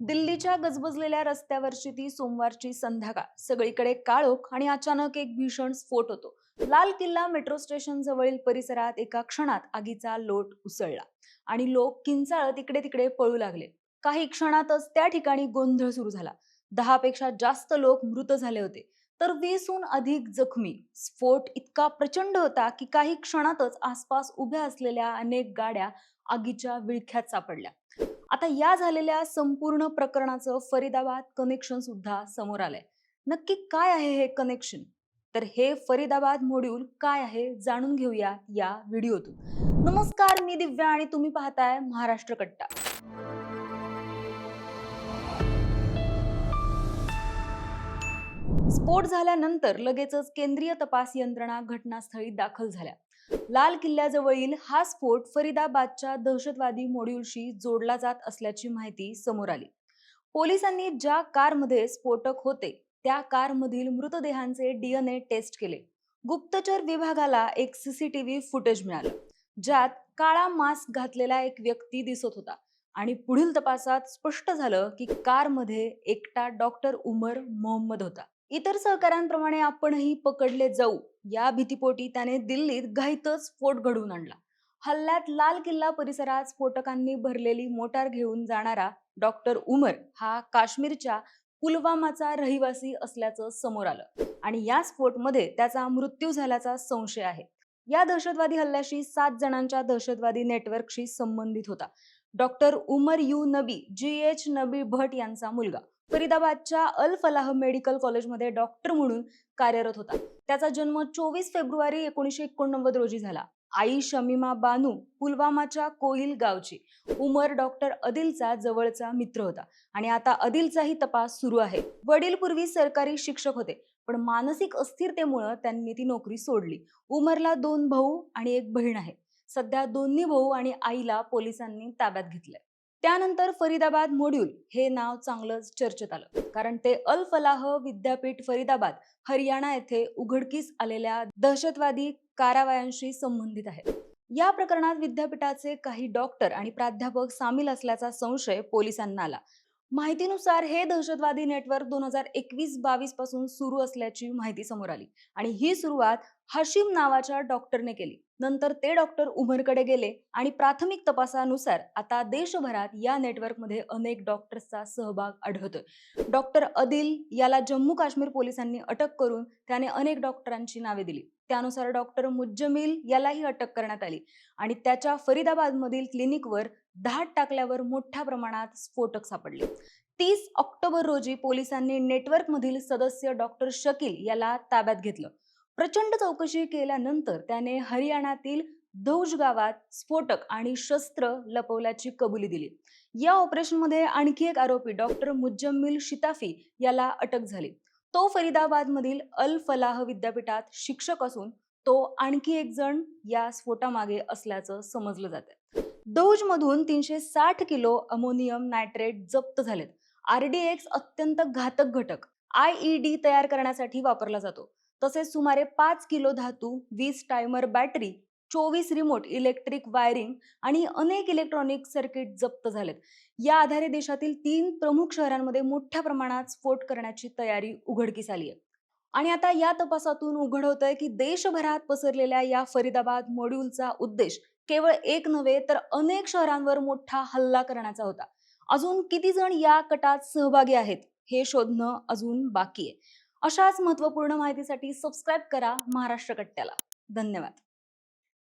दिल्लीच्या गजबजलेल्या रस्त्यावरची ती सोमवारची संध्याकाळ. सगळीकडे काळोख आणि अचानक एक भीषण स्फोट होतो. लाल किल्ला मेट्रो स्टेशन जवळील परिसरात एका क्षणात आगीचा लोट उसळला आणि लोक किंचाळत इकडे तिकडे पळू लागले. काही क्षणातच त्या ठिकाणी गोंधळ सुरू झाला. दहा पेक्षा जास्त लोक मृत झाले होते. तर वीसहून अधिक जखमी. स्फोट इतका प्रचंड होता की काही क्षणातच आसपास उभ्या असलेल्या अनेक गाड्या आगीच्या विळख्यात सापडल्या. आता या झालेल्या संपूर्ण प्रकरणाचं फरीदाबाद कनेक्शन सुद्धा समोर आलंय. नक्की काय आहे हे कनेक्शन तर हे फरीदाबाद मॉड्यूल काय आहे जाणून घेऊया या व्हिडिओतून नमस्कार मी दिव्या आणि तुम्ही पाहताय महाराष्ट्र कट्टा. स्फोट झाल्यानंतर लगेचच केंद्रीय तपास यंत्रणा घटनास्थळी दाखल झाल्या. लाल किल्ल्याजवळील हा स्फोट फरीदाबादच्या दहशतवादी मॉड्यूलशी जोडला जात असल्याची माहिती समोर आली. पोलिसांनी ज्या कारमध्ये स्फोटक होते त्या कारमधील मृतदेहांचे डीएनए टेस्ट केले. गुप्तचर विभागाला एक सीसीटीव्ही फुटेज मिळालं ज्यात काळा मास्क घातलेला एक व्यक्ती दिसत होता आणि पुढील तपासात स्पष्ट झालं की कारमध्ये एकटा डॉक्टर उमर मोहम्मद होता. इतर सहकाऱ्यांप्रमाणे आपणही पकडले जाऊ या भीतीपोटी त्याने दिल्लीत घाईतच स्फोट घडवून आणला. हल्ल्यात लाल किल्ला परिसरात स्फोटकांनी भरलेली मोटार घेऊन जाणारा डॉक्टर उमर हा काश्मीरच्या पुलवामाचा रहिवासी असल्याचं समोर आलं आणि या स्फोटमध्ये त्याचा मृत्यू झाल्याचा संशय आहे. या दहशतवादी हल्ल्याशी सात जणांच्या दहशतवादी नेटवर्कशी संबंधित होता. Doctor Umar U Nabi G H Nabi Bhat यांचा मुलगा. फरीदाबादच्या अल फलाह मेडिकल कॉलेजमध्ये डॉक्टर म्हणून कार्यरत होता. त्याचा जन्म चोवीस फेब्रुवारी एकोणीसशे एकोणनव्वद रोजी झाला. आई शमीमा बानू पुलवामाच्या कोईल गावची. उमर डॉक्टर अदिलचा जवळचा मित्र होता. आणि आता अदिलचाही तपास सुरू आहे. वडील पूर्वी सरकारी शिक्षक होते पण मानसिक अस्थिरतेमुळे त्यांनी ती नोकरी सोडली. उमरला दोन भाऊ आणि एक बहीण आहे. सध्या दोन्ही भाऊ आणि आईला पोलिसांनी ताब्यात घेतलंय. त्यानंतर फरीदाबाद मॉड्यूल हे नाव चांगलंच चर्चेत आलं. कारण ते अल फलाह विद्यापीठ फरीदाबाद हरियाणा येथे उघडकीस आलेल्या दहशतवादी कारवायांशी संबंधित आहे. या प्रकरणात विद्यापीठाचे काही डॉक्टर आणि प्राध्यापक सामील असल्याचा संशय पोलिसांना आला. माहितीनुसार हे दहशतवादी नेटवर्क दोन हजार एकवीस बावीसपासून सुरू असल्याची माहिती समोर आली आणि ही सुरुवात हाशिम नावाच्या डॉक्टरने केली. नंतर ते डॉक्टर उमरकडे गेले आणि प्राथमिक तपासानुसार आता देशभरात या नेटवर्कमध्ये अनेक डॉक्टर्सचा सहभाग आढळतोय. डॉक्टर अदिल याला जम्मू काश्मीर पोलिसांनी अटक करून त्याने अनेक डॉक्टरांची नावे दिली. त्यानुसार डॉक्टर मुज्जमिल यालाही अटक करण्यात आली आणि त्याच्या फरीदाबादमधील क्लिनिकवर धाड टाकल्यावर मोठ्या प्रमाणात स्फोटक सापडले. तीस ऑक्टोबर रोजी पोलिसांनी नेटवर्कमधील सदस्य डॉक्टर शकील याला ताब्यात घेतलं. प्रचंड चौकशी केल्यानंतर त्याने हरियाणातील धौज गावात स्फोटक आणि शस्त्र लपवल्याची कबुली दिली. या ऑपरेशनमध्ये आणखी एक आरोपी डॉक्टर मुज्जम्मिल शिताफी याला अटक झाली. तो फरीदाबादमधील अल फलाह विद्यापीठात शिक्षक असून तो आणखी एक जण या स्फोटामागे असल्याचं समजलं जातं दौज मधून तीनशे साठ किलो अमोनियम नायट्रेट जप्त झालेत. आरडीएक्स अत्यंत घातक घटक आय ई डी तयार करण्यासाठी वापरला जातो. तसेच सुमारे पाच किलो धातू वीस टायमर बॅटरी चोवीस रिमोट इलेक्ट्रिक वायरिंग आणि अनेक इलेक्ट्रॉनिक सर्किट जप्त झालेत. या आधारे देशातील तीन प्रमुख शहरांमध्ये मोठ्या प्रमाणात स्फोट करण्याची तयारी उघडकीस आली आहे. आणि आता या तपासातून उघड होत आहे की देशभरात पसरलेल्या या फरीदाबाद मॉड्यूलचा उद्देश केवळ एक नव्हे तर अनेक शहरांवर मोठा हल्ला करण्याचा होता. अजून किती जण या कटात सहभागी आहेत हे शोधणं अजून बाकी आहे. अशाच महत्त्वपूर्ण माहितीसाठी सबस्क्राईब करा महाराष्ट्र कट्ट्याला. धन्यवाद.